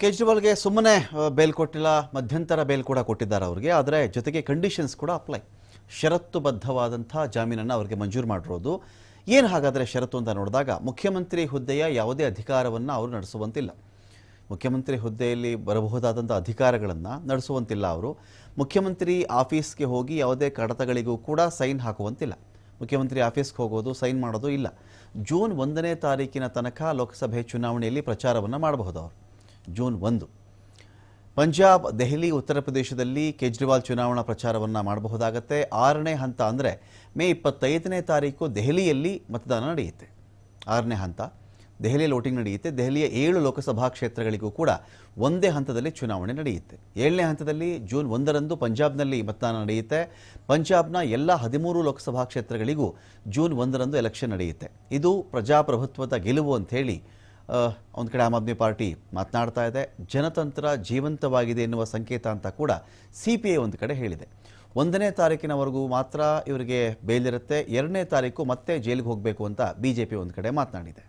ಕೇಜ್ರಿವಾಲ್ಗೆ ಸುಮ್ಮನೆ ಬೇಲ್ ಕೊಟ್ಟಿಲ್ಲ, ಮಧ್ಯಂತರ ಬೇಲ್ ಕೂಡ ಕೊಟ್ಟಿದ್ದಾರೆ ಅವರಿಗೆ, ಆದರೆ ಜೊತೆಗೆ ಕಂಡೀಷನ್ಸ್ ಕೂಡ ಅಪ್ಲೈ ಷರತ್ತುಬದ್ಧವಾದಂಥ ಜಾಮೀನನ್ನು ಅವರಿಗೆ ಮಂಜೂರು ಮಾಡಿರೋದು. ಏನು ಹಾಗಾದರೆ ಷರತ್ತು ಅಂತ ನೋಡಿದಾಗ, ಮುಖ್ಯಮಂತ್ರಿ ಹುದ್ದೆಯ ಯಾವುದೇ ಅಧಿಕಾರವನ್ನು ಅವರು ನಡೆಸುವಂತಿಲ್ಲ. ಮುಖ್ಯಮಂತ್ರಿ ಹುದ್ದೆಯಲ್ಲಿ ಬರಬಹುದಾದಂಥ ಅಧಿಕಾರಗಳನ್ನು ನಡೆಸುವಂತಿಲ್ಲ ಅವರು. ಮುಖ್ಯಮಂತ್ರಿ ಆಫೀಸ್ಗೆ ಹೋಗಿ ಯಾವುದೇ ಕಡತಗಳಿಗೂ ಕೂಡ ಸೈನ್ ಹಾಕುವಂತಿಲ್ಲ. ಮುಖ್ಯಮಂತ್ರಿ ಆಫೀಸ್ಗೆ ಹೋಗೋದು, ಸೈನ್ ಮಾಡೋದು ಇಲ್ಲ. ಜೂನ್ ಒಂದನೇ ತಾರೀಕಿನ ತನಕ ಲೋಕಸಭೆ ಚುನಾವಣೆಯಲ್ಲಿ ಪ್ರಚಾರವನ್ನು ಮಾಡಬಹುದು ಅವರು. ಜೂನ್ ಒಂದು. ಪಂಜಾಬ್, ದೆಹಲಿ, ಉತ್ತರ ಪ್ರದೇಶದಲ್ಲಿ ಕೇಜ್ರಿವಾಲ್ ಚುನಾವಣಾ ಪ್ರಚಾರವನ್ನು ಮಾಡಬಹುದಾಗತ್ತೆ. ಆರನೇ ಹಂತ ಅಂದರೆ ಮೇ ಇಪ್ಪತ್ತೈದನೇ ತಾರೀಕು ದೆಹಲಿಯಲ್ಲಿ ಮತದಾನ ನಡೆಯುತ್ತೆ. ಆರನೇ ಹಂತ, ದೆಹಲಿಯಲ್ಲಿ ವೋಟಿಂಗ್ ನಡೆಯುತ್ತೆ. ದೆಹಲಿಯ ಏಳು ಲೋಕಸಭಾ ಕ್ಷೇತ್ರಗಳಿಗೂ ಕೂಡ ಒಂದೇ ಹಂತದಲ್ಲಿ ಚುನಾವಣೆ ನಡೆಯುತ್ತೆ. ಏಳನೇ ಹಂತದಲ್ಲಿ ಜೂನ್ ಒಂದರಂದು ಪಂಜಾಬ್ನಲ್ಲಿ ಮತದಾನ ನಡೆಯುತ್ತೆ. ಪಂಜಾಬ್ನ ಎಲ್ಲ ಹದಿಮೂರು ಲೋಕಸಭಾ ಕ್ಷೇತ್ರಗಳಿಗೂ ಜೂನ್ ಒಂದರಂದು ಎಲೆಕ್ಷನ್ ನಡೆಯುತ್ತೆ. ಇದು ಪ್ರಜಾಪ್ರಭುತ್ವದ ಗೆಲುವು ಅಂಥೇಳಿ ಒಂದು ಕಡೆ ಆಮ್ ಆದ್ಮಿ ಪಾರ್ಟಿ ಮಾತನಾಡ್ತಾ ಇದೆ. ಜನತಂತ್ರ ಜೀವಂತವಾಗಿದೆ ಎನ್ನುವ ಸಂಕೇತ ಅಂತ ಕೂಡ ಸಿ ಪಿ ಐ ಒಂದು ಕಡೆ ಹೇಳಿದೆ. ಒಂದನೇ ತಾರೀಕಿನವರೆಗೂ ಮಾತ್ರ ಇವರಿಗೆ ಬೇಲಿರುತ್ತೆ ಎರಡನೇ ತಾರೀಕು ಮತ್ತೆ ಜೈಲಿಗೆ ಹೋಗಬೇಕು ಅಂತ ಬಿ ಜೆ ಪಿ ಒಂದು ಕಡೆ ಮಾತನಾಡಿದೆ.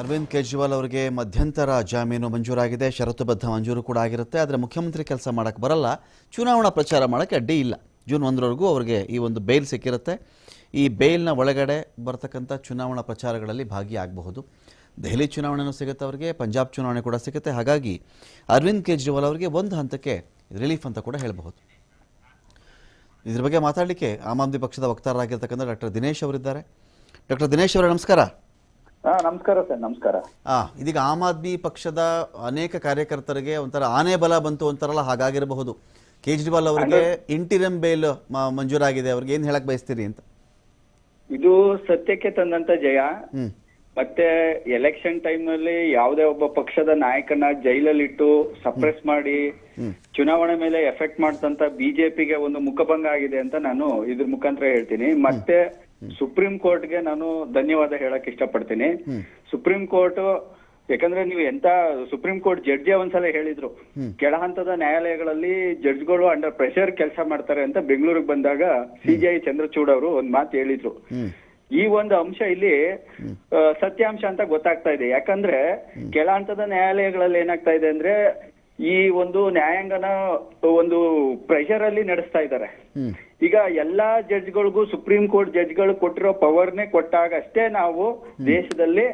ಅರವಿಂದ್ ಕೇಜ್ರಿವಾಲ್ ಅವರಿಗೆ ಮಧ್ಯಂತರ ಜಾಮೀನು ಮಂಜೂರಾಗಿದೆ. ಷರತ್ತುಬದ್ಧ ಮಂಜೂರು ಕೂಡ ಆಗಿರುತ್ತೆ. ಆದರೆ ಮುಖ್ಯಮಂತ್ರಿ ಕೆಲಸ ಮಾಡೋಕ್ಕೆ ಬರಲ್ಲ. ಚುನಾವಣಾ ಪ್ರಚಾರ ಮಾಡೋಕ್ಕೆ ಅಡ್ಡಿ ಇಲ್ಲ. ಜೂನ್ ಒಂದರವರೆಗೂ ಅವರಿಗೆ ಈ ಒಂದು ಬೇಲ್ ಸಿಕ್ಕಿರುತ್ತೆ. ಈ ಬೇಲ್ನ ಒಳಗಡೆ ಬರ್ತಕ್ಕಂಥ ಚುನಾವಣಾ ಪ್ರಚಾರಗಳಲ್ಲಿ ಭಾಗಿಯಾಗಬಹುದು. ದೆಹಲಿ ಚುನಾವಣೆನೂ ಸಿಗುತ್ತೆ ಅವರಿಗೆ, ಪಂಜಾಬ್ ಚುನಾವಣೆ ಕೂಡ ಸಿಗುತ್ತೆ. ಹಾಗಾಗಿ ಅರವಿಂದ್ ಕೇಜ್ರಿವಾಲ್ ಅವರಿಗೆ ಒಂದು ಹಂತಕ್ಕೆ ರಿಲೀಫ್ ಅಂತ ಕೂಡ ಹೇಳಬಹುದು. ಇದ್ರ ಬಗ್ಗೆ ಮಾತಾಡಲಿಕ್ಕೆ ಆಮ್ ಆದ್ಮಿ ಪಕ್ಷದ ವಕ್ತಾರರಾಗಿರ್ತಕ್ಕಂಥ ಡಾಕ್ಟರ್ ದಿನೇಶ್ ಅವರಿದ್ದಾರೆ. ಡಾಕ್ಟರ್ ದಿನೇಶ್ ಅವರೇ, ನಮಸ್ಕಾರ. ನಮಸ್ಕಾರ ಸರ್ ನಮಸ್ಕಾರ. ಆ ಇದೀಗ ಆಮ್ ಆದ್ಮಿ ಪಕ್ಷದ ಅನೇಕ ಕಾರ್ಯಕರ್ತರಿಗೆ ಒಂಥರ ಆನೆ ಬಲ ಬಂತು ಅಂತಾರಲ್ಲ ಹಾಗಾಗಿರಬಹುದು. ಕೇಜ್ರಿವಾಲ್ ಅವರಿಗೆ ಇಂಟಿರಂ ಬೇಲ್ ಮಂಜೂರಾಗಿದೆ ಅವ್ರಿಗೆ ಏನ್ ಹೇಳಕ್ ಬಯಸ್ತೀರಿ ಅಂತ? ಇದು ಸತ್ಯಕ್ಕೆ ತಂದಂತ ಜಯ. ಮತ್ತೆ ಎಲೆಕ್ಷನ್ ಟೈಮ್ ಅಲ್ಲಿ ಯಾವುದೇ ಒಬ್ಬ ಪಕ್ಷದ ನಾಯಕನ ಜೈಲಲ್ಲಿ ಇಟ್ಟು ಸಪ್ರೆಸ್ ಮಾಡಿ ಚುನಾವಣೆ ಮೇಲೆ ಎಫೆಕ್ಟ್ ಮಾಡ್ತಂತ ಬಿಜೆಪಿಗೆ ಒಂದು ಮುಖಭಂಗ ಆಗಿದೆ ಅಂತ ನಾನು ಇದ್ರ ಮುಖಾಂತರ ಹೇಳ್ತೀನಿ. ಮತ್ತೆ ಸುಪ್ರೀಂ ಕೋರ್ಟ್ಗೆ ನಾನು ಧನ್ಯವಾದ ಹೇಳಕ್ ಇಷ್ಟಪಡ್ತೀನಿ. ಸುಪ್ರೀಂ ಕೋರ್ಟ್ ಯಾಕಂದ್ರೆ ನೀವು ಎಂತ ಸುಪ್ರೀಂ ಕೋರ್ಟ್ ಜಡ್ಜಿ ಒಂದ್ಸಲ ಹೇಳಿದ್ರು. ಕೆಳ ಹಂತದ ನ್ಯಾಯಾಲಯಗಳಲ್ಲಿ ಜಡ್ಜ್ಗಳು ಅಂಡರ್ ಪ್ರೆಷರ್ ಕೆಲಸ ಮಾಡ್ತಾರೆ ಅಂತ ಬೆಂಗಳೂರಿಗೆ ಬಂದಾಗ ಸಿಜಿಐ ಚಂದ್ರಚೂಡ್ ಅವರು ಒಂದ್ ಮಾತು ಹೇಳಿದ್ರು. ಈ ಒಂದು ಅಂಶ ಇಲ್ಲಿ ಸತ್ಯಾಂಶ ಅಂತ ಗೊತ್ತಾಗ್ತಾ ಇದೆ. ಯಾಕಂದ್ರೆ ಕೆಳ ಹಂತದ ನ್ಯಾಯಾಲಯಗಳಲ್ಲಿ ಏನಾಗ್ತಾ ಇದೆ ಅಂದ್ರೆ ಈ ಒಂದು ನ್ಯಾಯಾಂಗನ ಒಂದು ಪ್ರೆಷರ್ ಅಲ್ಲಿ ನಡೆಸ್ತಾ ಇದ್ದಾರೆ. ಈಗ ಎಲ್ಲಾ ಜಡ್ಜ್ಗಳಿಗೂ ಸುಪ್ರೀಂ ಕೋರ್ಟ್ ಜಡ್ಜ್ಗಳು ಕೊಟ್ಟಿರೋ ಪವರ್ನೇ ಕೊಟ್ಟಾಗ ಅಷ್ಟೇ ನಾವು ದೇಶದಲ್ಲಿ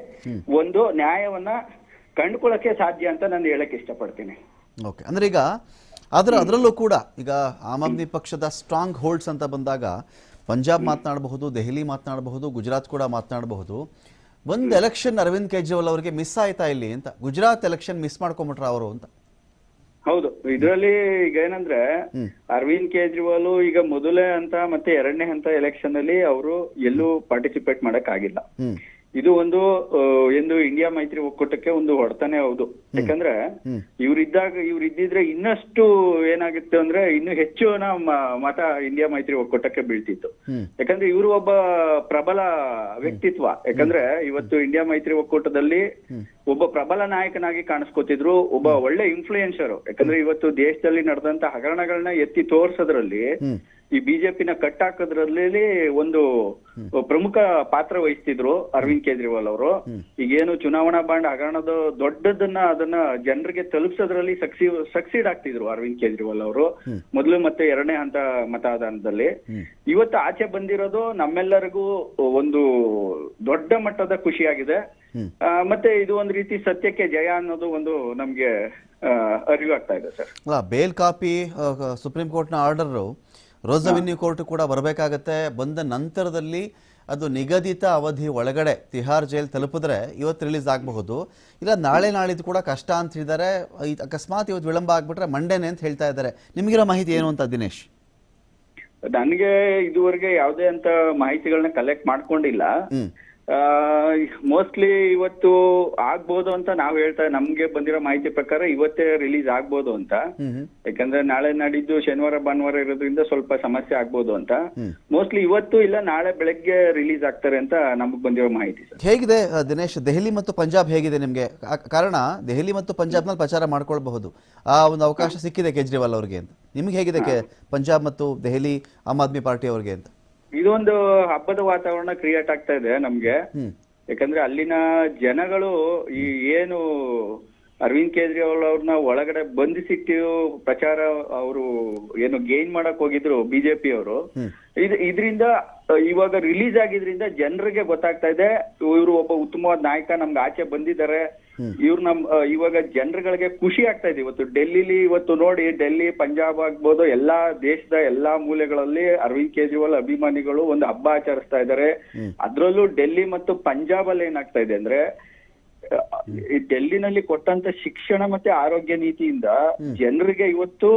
ಒಂದು ನ್ಯಾಯವನ್ನ ಕಂಡುಕೊಳ್ಳಕ್ಕೆ ಸಾಧ್ಯ ಅಂತ ನಾನು ಹೇಳಕ್ ಇಷ್ಟಪಡ್ತೀನಿ. ಓಕೆ ಅಂದ್ರೆ ಈಗ ಅದರ ಅದರಲ್ಲೂ ಕೂಡ ಈಗ ಆಮ್ ಆದ್ಮಿ ಪಕ್ಷದ ಸ್ಟ್ರಾಂಗ್ ಹೋಲ್ಡ್ಸ್ ಅಂತ ಬಂದಾಗ ಪಂಜಾಬ್ ಮಾತನಾಡಬಹುದು ದೆಹಲಿ ಮಾತನಾಡಬಹುದು ಗುಜರಾತ್ ಕೂಡ ಮಾತನಾಡಬಹುದು. ಒಂದು ಎಲೆಕ್ಷನ್ ಅರವಿಂದ್ ಕೇಜ್ರಿವಾಲ್ ಅವರಿಗೆ ಮಿಸ್ ಆಯ್ತಾ ಇಲ್ಲಿ ಅಂತ ಗುಜರಾತ್ ಎಲೆಕ್ಷನ್ ಮಿಸ್ ಮಾಡ್ಕೊಂಬಿಟ್ರ ಅವರು ಅಂತ. ಹೌದು. ಇದರಲ್ಲಿ ಈಗ ಏನಂದ್ರೆ ಅರವಿಂದ್ ಕೇಜ್ರಿವಾಲ್ ಈಗ ಮೊದಲೇ ಹಂತ ಮತ್ತೆ ಎರಡನೇ ಹಂತ ಎಲೆಕ್ಷನ್ ಅಲ್ಲಿ ಅವರು ಎಲ್ಲೂ ಪಾರ್ಟಿಸಿಪೇಟ್ ಮಾಡಕ್ ಆಗಿಲ್ಲ ಇದು ಒಂದು ಎಂದು ಇಂಡಿಯಾ ಮೈತ್ರಿ ಒಕ್ಕೂಟಕ್ಕೆ ಒಂದು ಹೊಡೆತಾನೆ ಹೌದು. ಯಾಕಂದ್ರೆ ಇವರಿದ್ದಾಗ ಇವ್ರಿದ್ದಾಗ ಇವ್ರು ಇದ್ದಿದ್ರೆ ಇನ್ನಷ್ಟು ಏನಾಗಿತ್ತು ಅಂದ್ರೆ ಇನ್ನು ಹೆಚ್ಚು ನಮ್ಮ ಮತ ಇಂಡಿಯಾ ಮೈತ್ರಿ ಒಕ್ಕೂಟಕ್ಕೆ ಬೀಳ್ತಿತ್ತು. ಯಾಕಂದ್ರೆ ಇವರು ಒಬ್ಬ ಪ್ರಬಲ ವ್ಯಕ್ತಿತ್ವ. ಯಾಕಂದ್ರೆ ಇವತ್ತು ಇಂಡಿಯಾ ಮೈತ್ರಿ ಒಕ್ಕೂಟದಲ್ಲಿ ಒಬ್ಬ ಪ್ರಬಲ ನಾಯಕನಾಗಿ ಕಾಣಿಸ್ಕೊತಿದ್ರು ಒಬ್ಬ ಒಳ್ಳೆ ಇನ್ಫ್ಲೂಯೆನ್ಸರ್ ಯಾಕಂದ್ರೆ ಇವತ್ತು ದೇಶದಲ್ಲಿ ನಡೆದಂತ ಹಗರಣಗಳನ್ನ ಎತ್ತಿ ತೋರ್ಸೋದ್ರಲ್ಲಿ ಈ ಬಿಜೆಪಿನ ಕಟ್ಟಾಕದ್ರಲ್ಲಿ ಒಂದು ಪ್ರಮುಖ ಪಾತ್ರ ವಹಿಸ್ತಿದ್ರು ಅರವಿಂದ್ ಕೇಜ್ರಿವಾಲ್ ಅವರು. ಈಗೇನು ಚುನಾವಣಾ ಬಾಂಡ್ ಹಗರಣದ ದೊಡ್ಡದನ್ನ ಅದನ್ನ ಜನರಿಗೆ ತಲುಪಿಸೋದ್ರಲ್ಲಿ ಸಕ್ಸಿ ಸಕ್ಸೀಡ್ ಆಗ್ತಿದ್ರು ಅರವಿಂದ್ ಕೇಜ್ರಿವಾಲ್ ಅವರು. ಮೊದಲು ಮತ್ತೆ ಎರಡನೇ ಹಂತ ಮತದಾನದಲ್ಲಿ. ಇವತ್ತು ಆಚೆ ಬಂದಿರೋದು ನಮ್ಮೆಲ್ಲರಿಗೂ ಒಂದು ದೊಡ್ಡ ಮಟ್ಟದ ಖುಷಿಯಾಗಿದೆ. ಮತ್ತೆ ಇದು ಒಂದು ರೀತಿ ಸತ್ಯಕ್ಕೆ ಜಯ ಅನ್ನೋದು ಒಂದು ನಮ್ಗೆ ಅರಿವಾಗ್ತಾ ಇದೆ ಸರ್. ಬೇಲ್ ಕಾಪಿ ಸುಪ್ರೀಂ ಕೋರ್ಟ್ನ ಆರ್ಡರು ರೋಸವೆನ್ಯೂ ಕೋರ್ಟ್ ಕೂಡ ಬರಬೇಕಾಗತ್ತೆ. ಬಂದ ನಂತರದಲ್ಲಿ ಅದು ನಿಗದಿತ ಅವಧಿ ಒಳಗಡೆ ತಿಹಾರ್ ಜೈಲ್ ತಲುಪಿದ್ರೆ ಇವತ್ತು ರಿಲೀಸ್ ಆಗಬಹುದು. ಇಲ್ಲ ನಾಳೆ ನಾಳಿದ್ದು ಕೂಡ ಕಷ್ಟ ಅಂತ ಹೇಳಿದ್ದಾರೆ. ಅಕಸ್ಮಾತ್ ಇವತ್ತು ವಿಳಂಬ ಆಗ್ಬಿಟ್ರೆ ಮಂಡೇನೆ ಅಂತ ಹೇಳ್ತಾ ಇದ್ದಾರೆ. ನಿಮಗಿರೋ ಮಾಹಿತಿ ಏನು ಅಂತ ದಿನೇಶ್? ನನಗೆ ಇದುವರೆಗೆ ಯಾವುದೇ ಅಂತ ಮಾಹಿತಿಗಳನ್ನ ಕಲೆಕ್ಟ್ ಮಾಡ್ಕೊಂಡಿಲ್ಲ. ಮೋಸ್ಟ್ಲಿ ಇವತ್ತು ಆಗ್ಬೋದು ಅಂತ ನಾವ್ ಹೇಳ್ತಾ ನಮ್ಗೆ ಬಂದಿರೋ ಮಾಹಿತಿ ಪ್ರಕಾರ ಇವತ್ತೇ ರಿಲೀಸ್ ಆಗ್ಬೋದು ಅಂತ. ಯಾಕಂದ್ರೆ ನಾಳೆ ನಾಡಿದ್ದು ಶನಿವಾರ ಭಾನುವಾರ ಇರೋದ್ರಿಂದ ಸ್ವಲ್ಪ ಸಮಸ್ಯೆ ಆಗ್ಬೋದು ಅಂತ. ಮೋಸ್ಟ್ಲಿ ಇವತ್ತು ಇಲ್ಲ ನಾಳೆ ಬೆಳಗ್ಗೆ ರಿಲೀಸ್ ಆಗ್ತಾರೆ ಅಂತ ನಮಗ್ ಬಂದಿರೋ ಮಾಹಿತಿ ಸರ್. ಹೇಗಿದೆ ದಿನೇಶ್? ದೆಹಲಿ ಮತ್ತು ಪಂಜಾಬ್ ಹೇಗಿದೆ ನಿಮ್ಗೆ? ಕಾರಣ ದೆಹಲಿ ಮತ್ತು ಪಂಜಾಬ್ನಲ್ಲಿ ಪ್ರಚಾರ ಮಾಡ್ಕೊಳ್ಬಹುದು. ಆ ಒಂದು ಅವಕಾಶ ಸಿಕ್ಕಿದೆ ಕೇಜ್ರಿವಾಲ್ ಅವರಿಗೆ ಅಂತ. ನಿಮ್ಗೆ ಹೇಗಿದೆ ಕೆ ಪಂಜಾಬ್ ಮತ್ತು ದೆಹಲಿ ಆಮ್ ಆದ್ಮಿ ಪಾರ್ಟಿ ಅವರಿಗೆ ಅಂತ? ಇದೊಂದು ಹಬ್ಬದ ವಾತಾವರಣ ಕ್ರಿಯೇಟ್ ಆಗ್ತಾ ಇದೆ ನಮ್ಗೆ. ಯಾಕಂದ್ರೆ ಅಲ್ಲಿನ ಜನಗಳು ಈ ಏನು ಅರವಿಂದ್ ಕೇಜ್ರಿವಾಲ್ ಅವ್ರನ್ನ ಒಳಗಡೆ ಬಂಧಿಸಿಟ್ಟು ಪ್ರಚಾರ ಅವರು ಏನು ಗೇನ್ ಮಾಡಕ್ ಹೋಗಿದ್ರು ಬಿಜೆಪಿ ಅವರು. ಇದರಿಂದ ಇವಾಗ ರಿಲೀಸ್ ಆಗಿದ್ರಿಂದ ಜನರಿಗೆ ಗೊತ್ತಾಗ್ತಾ ಇದೆ ಇವರು ಒಬ್ಬ ಉತ್ತಮವಾದ ನಾಯಕ ನಮ್ಗೆ ಆಚೆ ಬಂದಿದ್ದಾರೆ. ಇವ್ರು ನಮ್ ಇವಾಗ ಜನರುಗಳಿಗೆ ಖುಷಿ ಆಗ್ತಾ ಇದೆ. ಇವತ್ತು ಡೆಲ್ಲಿಲಿ ಇವತ್ತು ನೋಡಿ ಡೆಲ್ಲಿ ಪಂಜಾಬ್ ಆಗ್ಬೋದು ಎಲ್ಲಾ ದೇಶದ ಎಲ್ಲಾ ಮೂಲೆಗಳಲ್ಲಿ ಅರವಿಂದ್ ಕೇಜ್ರಿವಾಲ್ ಅಭಿಮಾನಿಗಳು ಒಂದು ಹಬ್ಬ ಆಚರಿಸ್ತಾ ಇದ್ದಾರೆ. ಅದ್ರಲ್ಲೂ ಡೆಲ್ಲಿ ಮತ್ತು ಪಂಜಾಬ್ ಅಲ್ಲಿ ಏನಾಗ್ತಾ ಇದೆ ಅಂದ್ರೆ ಡೆಲ್ಲಿನಲ್ಲಿ ಕೊಟ್ಟಂತ ಶಿಕ್ಷಣ ಮತ್ತೆ ಆರೋಗ್ಯ ನೀತಿಯಿಂದ ಜನರಿಗೆ ಇವತ್ತು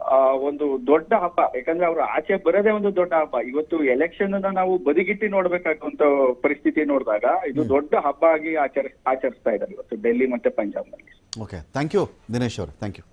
ಆ ಒಂದು ದೊಡ್ಡ ಹಬ್ಬ. ಯಾಕಂದ್ರೆ ಅವ್ರು ಆಚೆ ಬರೋದೇ ಒಂದು ದೊಡ್ಡ ಹಬ್ಬ. ಇವತ್ತು ಎಲೆಕ್ಷನ್ ಅನ್ನ ನಾವು ಬದಿಗಿಟ್ಟಿ ನೋಡ್ಬೇಕಾಗುವಂತ ಪರಿಸ್ಥಿತಿ ನೋಡಿದಾಗ ಇದು ದೊಡ್ಡ ಹಬ್ಬ ಆಗಿ ಆಚರಿಸ್ ಆಚರಿಸ್ತಾ ಇದ್ದಾರೆ ಇವತ್ತು ಡೆಲ್ಲಿ ಮತ್ತೆ ಪಂಜಾಬ್ನಲ್ಲಿ ಓಕೆ ಥ್ಯಾಂಕ್ ಯು ದಿನೇಶ್ ಅವರು. Thank you